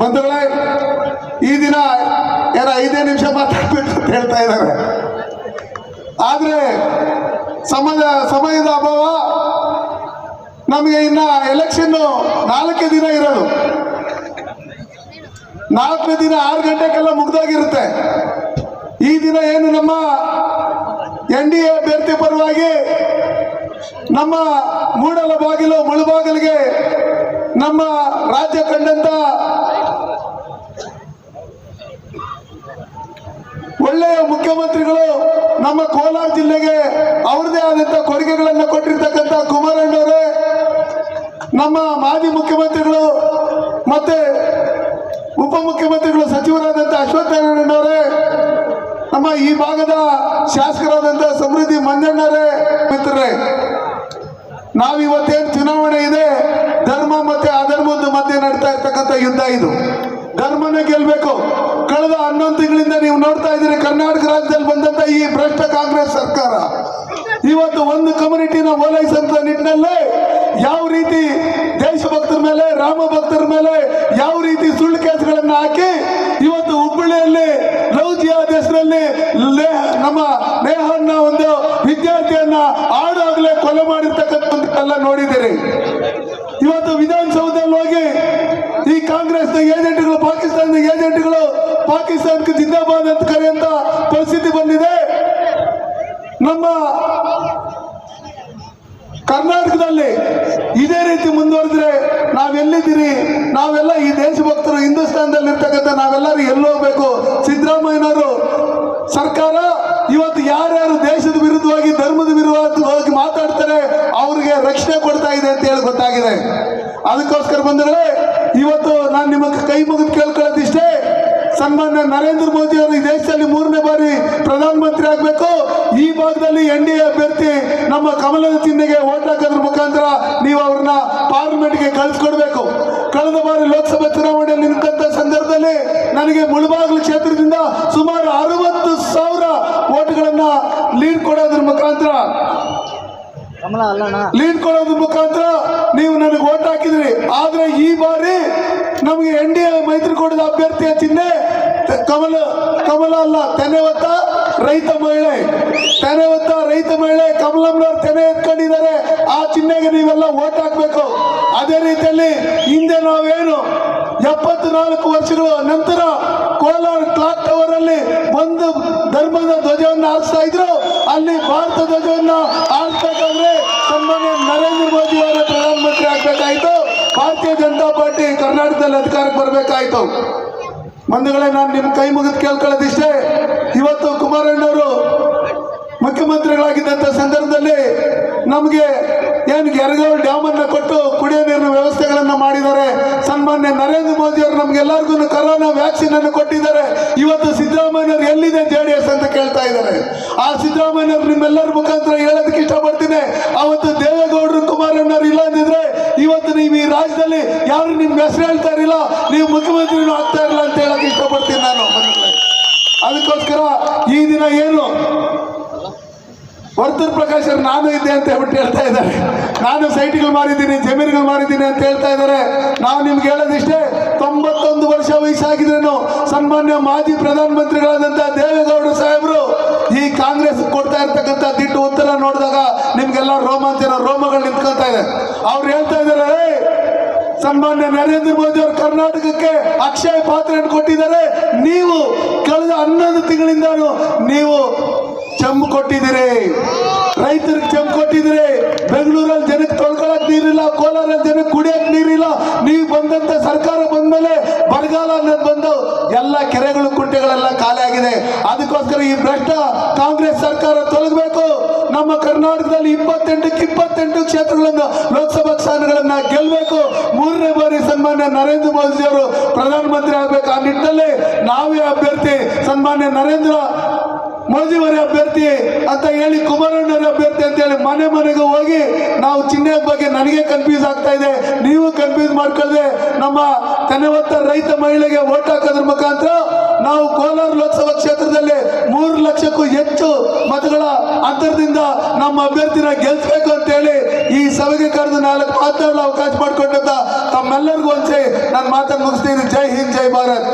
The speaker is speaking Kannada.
ಬಂಧುಗಳೇ, ಈ ದಿನ ಏನೋ ಐದೇ ನಿಮಿಷ ಮಾತಾಡ್ಬೇಕು ಅಂತ ಹೇಳ್ತಾ ಇದ್ದಾರೆ. ಆದ್ರೆ ಸಮಯ, ಸಮಯದ ಅಭಾವ ನಮಗೆ ಇನ್ನ ಎಲೆಕ್ಷನ್ ನಾಲ್ಕೇ ದಿನ ಇರೋದು. ನಾಲ್ಕನೇ ದಿನ ಆರು ಗಂಟೆಗೆಲ್ಲ ಮುಗ್ದೋಗಿರುತ್ತೆ. ಈ ದಿನ ಏನು ನಮ್ಮ ಎನ್ ಡಿ ಎ ಅಭ್ಯರ್ಥಿ ಪರವಾಗಿ ನಮ್ಮ ಮೂಡಲ ಬಾಗಿಲು ಮುಳುಬಾಗಿಲಿಗೆ ನಮ್ಮ ರಾಜ್ಯ ಕಂಡಂತ ಮುಖ್ಯಮಂತ್ರಿಗಳು ನಮ್ಮ ಕೋಲಾರ ಜಿಲ್ಲೆಗೆ ಅವ್ರದೇ ಆದಂತ ಕೊಡುಗೆಗಳನ್ನು ಕೊಟ್ಟಿರ್ತಕ್ಕಂಥ ಕುಮಾರಣ್ಣವರೇ, ನಮ್ಮ ಮಾಜಿ ಮುಖ್ಯಮಂತ್ರಿಗಳು ಮತ್ತೆ ಉಪಮುಖ್ಯಮಂತ್ರಿಗಳು ಸಚಿವರಾದಂಥ ಅಶ್ವತ್ಥನಾರಾಯಣವರೇ ನಮ್ಮ ಈ ಭಾಗದ ಶಾಸಕರಾದಂಥ ಸಮೃದ್ಧಿ ಮಂಜಣ್ಣರೇ, ಮಿತ್ರರೇ, ನಾವಿವತ್ತೇನು ಚುನಾವಣೆ ಇದೆ, ಧರ್ಮ ಮತ್ತೆ ಅಧರ್ಮದ ಮಧ್ಯೆ ನಡೀತಾ ಇರ್ತಕ್ಕಂಥ ಯುದ್ಧ ಇದು. ಧರ್ಮನೇ ಗೆಲ್ಬೇಕು. ಕಳೆದ ಹನ್ನೊಂದು ತಿಂಗಳಿಂದ ನೀವು ನೋಡ್ತಾ ಇದ್ದೀರಿ, ಕರ್ನಾಟಕ ರಾಜ್ಯದಲ್ಲಿ ಬಂದಂತ ಈ ಭ್ರಷ್ಟ ಕಾಂಗ್ರೆಸ್ ಸರ್ಕಾರ. ಇವತ್ತು ಒಂದು ಕಮ್ಯುನಿಟಿನ ಓಲೈಸಂತ ನಿಟ್ಟಿನಲ್ಲಿ ಯಾವ ರೀತಿ ದೇಶಭಕ್ತರ ಮೇಲೆ, ರಾಮ ಭಕ್ತರ ಮೇಲೆ ಯಾವ ರೀತಿ ಸುಳ್ಳು ಕೇಸ್ಗಳನ್ನು ಹಾಕಿ ಇವತ್ತು ಹುಬ್ಬಳ್ಳಿಯಲ್ಲಿ ಲವ್ ಜಿಯಾದ ಹೆಸರಲ್ಲಿ ನಮ್ಮ ನೇಹನ್ನ ಒಂದು ವಿದ್ಯಾರ್ಥಿಯನ್ನ ಆಡಾಗಲೇ ಕೊಲೆ ಮಾಡಿರ್ತಕ್ಕಂಥ ನೋಡಿದ್ದೀರಿ. ಇವತ್ತು ವಿಧಾನಸೌಧದಲ್ಲಿ ಹೋಗಿ ಈ ಕಾಂಗ್ರೆಸ್ನ ಏಜೆಂಟ್ಗಳು ಪಾಕಿಸ್ತಾನಕ್ಕೆ ಜಿಂದಾಬಾದ್ ಅಂತ ಕರೆಯುವಂತ ಪರಿಸ್ಥಿತಿ ಬಂದಿದೆ. ನಮ್ಮ ಕರ್ನಾಟಕದಲ್ಲಿ ಇದೇ ರೀತಿ ಮುಂದುವರೆದ್ರೆ ನಾವೆಲ್ಲಿದ್ದೀರಿ ನಾವೆಲ್ಲ ಈ ದೇಶಭಕ್ತರು ಹಿಂದೂಸ್ತಾನದಲ್ಲಿ ಇರ್ತಕ್ಕಂಥ ನಾವೆಲ್ಲರೂ ಎಲ್ಲಿ ಹೋಗ್ಬೇಕು? ಸಿದ್ದರಾಮಯ್ಯನವರು ಸರ್ಕಾರ ಇವತ್ತು ಯಾರ್ಯಾರು ದೇಶದ ವಿರುದ್ಧವಾಗಿ, ಧರ್ಮದ ವಿರುದ್ಧವಾಗಿ ಮಾತಾಡ್ತಾರೆ, ಅವ್ರಿಗೆ ರಕ್ಷಣೆ ಕೊಡ್ತಾ ಇದೆ ಅಂತ ಹೇಳಿ ಗೊತ್ತಾಗಿದೆ. ಅದಕ್ಕೋಸ್ಕರ ಬಂದರೆ ಇವತ್ತು ನಾನು ನಿಮಗೆ ಕೈ ಮುಗಿದು ಸನ್ಮಾನ್ಯ ನರೇಂದ್ರ ಮೋದಿ ಅವರು ಈ ದೇಶದಲ್ಲಿ ಮೂರನೇ ಬಾರಿ ಪ್ರಧಾನಮಂತ್ರಿ ಆಗಬೇಕು. ಈ ಭಾಗದಲ್ಲಿ ಎನ್ ಡಿ ಎ ಅಭ್ಯರ್ಥಿ ನಮ್ಮ ಕಮಲದ ಚಿಹ್ನೆಗೆ ಓಟ್ ಹಾಕೋದ್ರ ಮುಖಾಂತರ ನೀವು ಅವ್ರನ್ನ ಪಾರ್ಲಿಮೆಂಟ್ಗೆ ಕಳಿಸ್ಕೊಡ್ಬೇಕು. ಕಳೆದ ಬಾರಿ ಲೋಕಸಭಾ ಚುನಾವಣೆಯಲ್ಲಿ ನಿಂತ ಸಂದರ್ಭದಲ್ಲಿ ನನಗೆ ಮುಳಬಾಗಿಲು ಕ್ಷೇತ್ರದಿಂದ ಸುಮಾರು ಅರವತ್ತು ಸಾವಿರ ಓಟ್ಗಳನ್ನ ಲೀಡ್ ಕೊಡೋದ್ರ ಮುಖಾಂತರ ಲೀಡ್ ಕೊಡೋದ್ರ ಮುಖಾಂತರ ನೀವು ನನಗೆ ಓಟ್ ಹಾಕಿದ್ರಿ. ಆದ್ರೆ ಈ ಬಾರಿ ನಮಗೆ ಎನ್ ಡಿ ಎ ಮೈತ್ರಿಕೂಟದ ಅಭ್ಯರ್ಥಿಯ ಚಿಹ್ನೆ ಕಮಲ ಕಮಲ ಅಲ್ಲ, ತೆನೆ ಹೊತ್ತ ರೈತ ಮಹಿಳೆ. ತೆನೆ ಹೊತ್ತ ರೈತ ಮಹಿಳೆ ಕಮಲಮ್ಮನವ್ರು ತೆನೆ ಎತ್ಕೊಂಡಿದ್ದಾರೆ. ಆ ಚಿಹ್ನೆಗೆ ನೀವೆಲ್ಲ ಓಟ್ ಹಾಕ್ಬೇಕು. ಅದೇ ರೀತಿಯಲ್ಲಿ ಹಿಂದೆ ನಾವೇನು ಎಪ್ಪತ್ತು ನಾಲ್ಕು ವರ್ಷಗಳ ನಂತರ ಕೋಲಾರ ಕ್ಲಾಕ್ ಟವರ್ ಅಲ್ಲಿ ಒಂದು ಧರ್ಮದ ಧ್ವಜವನ್ನು ಹಾರಿಸ್ತಾ ಇದ್ರು. ಅಲ್ಲಿ ಭಾರತ ಧ್ವಜವನ್ನು ಹಾರಿಸ್ಬೇಕಾದ್ರೆ ಸನ್ಮಾನ್ಯ ನರೇಂದ್ರ ಮೋದಿ ಅವರ ಪ್ರಧಾನಮಂತ್ರಿ ಆಗ್ಬೇಕಾಯ್ತು. ಭಾರತೀಯ ಜನತಾ ಪಾರ್ಟಿ ಕರ್ನಾಟಕದಲ್ಲಿ ಅಧಿಕಾರಕ್ಕೆ ಬರಬೇಕಾಯ್ತು. ಬಂಧುಗಳೇ, ನಾನು ನಿಮ್ಮ ಕೈ ಮುಗಿದು ಕೇಳ್ಕೊಳ್ಳೋದಿಷ್ಟೇ. ಇವತ್ತು ಕುಮಾರಣ್ಣವರು ಮುಖ್ಯಮಂತ್ರಿಗಳಾಗಿದ್ದಂಥ ಸಂದರ್ಭದಲ್ಲಿ ನಮಗೆ ಏನು ಎರಗೋಳ್ ಡ್ಯಾಮ್ ಅನ್ನ ಕೊಟ್ಟು ಕುಡಿಯೋ ನೀರಿನ ವ್ಯವಸ್ಥೆಗಳನ್ನು ಮಾಡಿದ್ದಾರೆ. ಸನ್ಮಾನ್ಯ ನರೇಂದ್ರ ಮೋದಿ ಅವರು ನಮ್ಗೆಲ್ಲರಿಗೂ ಕರೋನಾ ವ್ಯಾಕ್ಸಿನ್ ಅನ್ನು ಕೊಟ್ಟಿದ್ದಾರೆ. ಇವತ್ತು ಸಿದ್ದರಾಮಯ್ಯನವರು ಎಲ್ಲಿದೆ ಜೆ ಡಿ ಎಸ್ ಅಂತ ಕೇಳ್ತಾ ಇದ್ದಾರೆ. ಆ ಸಿದ್ದರಾಮಯ್ಯನವರು ನಿಮ್ಮೆಲ್ಲರ ಮುಖಾಂತರ ಹೇಳೋದಕ್ಕೆ ಇಷ್ಟಪಡ್ತೀನಿ. ಅವತ್ತು ದೇವೇಗೌಡರು ಕುಮಾರಣ್ಣವ್ರು ಇಲ್ಲ ಅಂದಿದ್ರೆ ಇವತ್ತು ನೀವು ಈ ರಾಜ್ಯದಲ್ಲಿ ಯಾರು ನಿಮ್ಗೆ ಹೆಸರು ಹೇಳ್ತಾ ಇರಲಿಲ್ಲ. ನೀವು ಮುಖ್ಯಮಂತ್ರಿನೂ ಆಗ್ತಾ ಇರಲಿಲ್ಲ ಅಂತ ಹೇಳಕ್ಕೆ ಇಷ್ಟಪಡ್ತೀನಿ ನಾನು ಅದಕ್ಕೋಸ್ಕರ ಈ ದಿನ ಏನು? ವರ್ತೂರ್ ಪ್ರಕಾಶ್ ನಾನು ಇದ್ದೆ ಅಂತ ಹೇಳ್ಬಿಟ್ಟು ಹೇಳ್ತಾ ಇದ್ದಾರೆ. ನಾನು ಸೈಟ್ಗಳು ಮಾರಿದ್ದೀನಿ ಜಮೀನುಗಳು ಮಾರಿದ್ದೀನಿ ಅಂತ ಹೇಳ್ತಾ ಇದ್ದಾರೆ. ನಾವು ನಿಮ್ಗೆ ಹೇಳೋದಿಷ್ಟೇ ತೊಂಬತ್ತೊಂದು ವರ್ಷ ವಯಸ್ಸಾಗಿದ್ರೇನು ಸನ್ಮಾನ್ಯ ಮಾಜಿ ಪ್ರಧಾನಮಂತ್ರಿಗಳಾದಂಥ ದೇವೇಗೌಡರು ಸಾಹೇಬರು ಈ ಕಾಂಗ್ರೆಸ್ ಕೊಡ್ತಾ ಇರ್ತಕ್ಕಂಥ ದಿಟ್ಟು ಉತ್ತರ ನೋಡಿದಾಗ ನಿಮ್ಗೆಲ್ಲ ರೋಮಾಂಚನ ರೋಮಗಳು ನಿಂತ್ಕೊಳ್ತಾ ಇದೆ. ಅವ್ರು ಹೇಳ್ತಾ ಇದ್ದಾರೆ "ಏ, ಸನ್ಮಾನ್ಯ ನರೇಂದ್ರ ಮೋದಿ ಅವರು ಕರ್ನಾಟಕಕ್ಕೆ ಅಕ್ಷಯ ಪಾತ್ರ ಕೊಟ್ಟಿದ್ದಾರೆ. ನೀವು ಹನ್ನೊಂದು ತಿಂಗಳಿಂದ ನೀವು ಚಂಬು ಕೊಟ್ಟಿದ್ದೀರಿ. ರೈತರಿಗೆ ಚಂಬು ಕೊಟ್ಟಿದ್ದೀರಿ. ಬೆಂಗಳೂರಲ್ಲಿ ಜನಕ್ಕೆ ತೊಳ್ಕೊಳಕ್ ನೀರಿಲ್ಲ, ಕೋಲಾರಲ್ಲಿ ಜನಕ್ಕೆ ಕುಡಿಯಕ್ ನೀರಿಲ್ಲ. ನೀವು ಬಂದಂತ ಸರ್ಕಾರ ಬಂದ್ಮೇಲೆ ಬರಗಾಲ ಅನ್ನೋದು ಬಂದು ಎಲ್ಲ ಕೆರೆಗಳು, ಕುಂಟೆಗಳೆಲ್ಲ ಖಾಲಿ ಆಗಿದೆ. ಅದಕ್ಕೋಸ್ಕರ ಈ ಭ್ರಷ್ಟ ಕಾಂಗ್ರೆಸ್ ಸರ್ಕಾರ ತೊಲಗಬೇಕು. ನಮ್ಮ ಕರ್ನಾಟಕದಲ್ಲಿ ಇಪ್ಪತ್ತೆಂಟಕ್ಕೆ ಇಪ್ಪತ್ತೆಂಟು ಕ್ಷೇತ್ರಗಳನ್ನು ಲೋಕಸಭಾ ಸ್ಥಾನಗಳನ್ನ ಗೆಲ್ಲಬೇಕು ಮೂರನೇ ಬಾರಿ ಸನ್ಮಾನ್ಯ ನರೇಂದ್ರ ಮೋದಿ ಅವರು ಪ್ರಧಾನಮಂತ್ರಿ ಆಗಬೇಕು ಆ ನಿಟ್ಟಿನಲ್ಲಿ ನಾವೇ ಅಭ್ಯರ್ಥಿ. ಸನ್ಮಾನ್ಯ ನರೇಂದ್ರ ಮೋದಿಯವರ ಅಭ್ಯರ್ಥಿ ಅಂತ ಹೇಳಿ ಕುಮಾರಣ್ಣವರ ಅಭ್ಯರ್ಥಿ ಅಂತ ಹೇಳಿ ಮನೆ ಮನೆಗೆ ಹೋಗಿ ನಾವು ಚಿಹ್ನೆ ಬಗ್ಗೆ ನನಗೆ ಕನ್ಫ್ಯೂಸ್ ಆಗ್ತಾ ಇದೆ. ನೀವು ಕನ್ಫ್ಯೂಸ್ ಮಾಡ್ಕೊಳ್ಳದೆ ನಮ್ಮ ತೆನೆವತ್ತ ರೈತ ಮಹಿಳೆಗೆ ಓಟ್ ಹಾಕೋದ್ರ ಮುಖಾಂತರ ನಾವು ಕೋಲಾರ ಲೋಕಸಭಾ ಕ್ಷೇತ್ರದಲ್ಲಿ ಮೂರು ಲಕ್ಷಕ್ಕೂ ಹೆಚ್ಚು ಮತಗಳ ಅಂತರದಿಂದ ನಮ್ಮ ಅಭ್ಯರ್ಥಿನ ಗೆಲ್ಸ್ಬೇಕು ಅಂತ ಹೇಳಿ ಈ ಸಭೆಗೆ ಕರೆದು ನಾಲ್ಕು ಮಾತಾಡಲು ಅವಕಾಶ ಮಾಡಿಕೊಂಡಂತ ತಮ್ಮೆಲ್ಲರಿಗೂ ಒಂದ್ಸೆ ನಾನು ಮಾತನ್ನು ಮುಗಿಸ್ತೀನಿ. ಜೈ ಹಿಂದ್, ಜೈ ಭಾರತ್.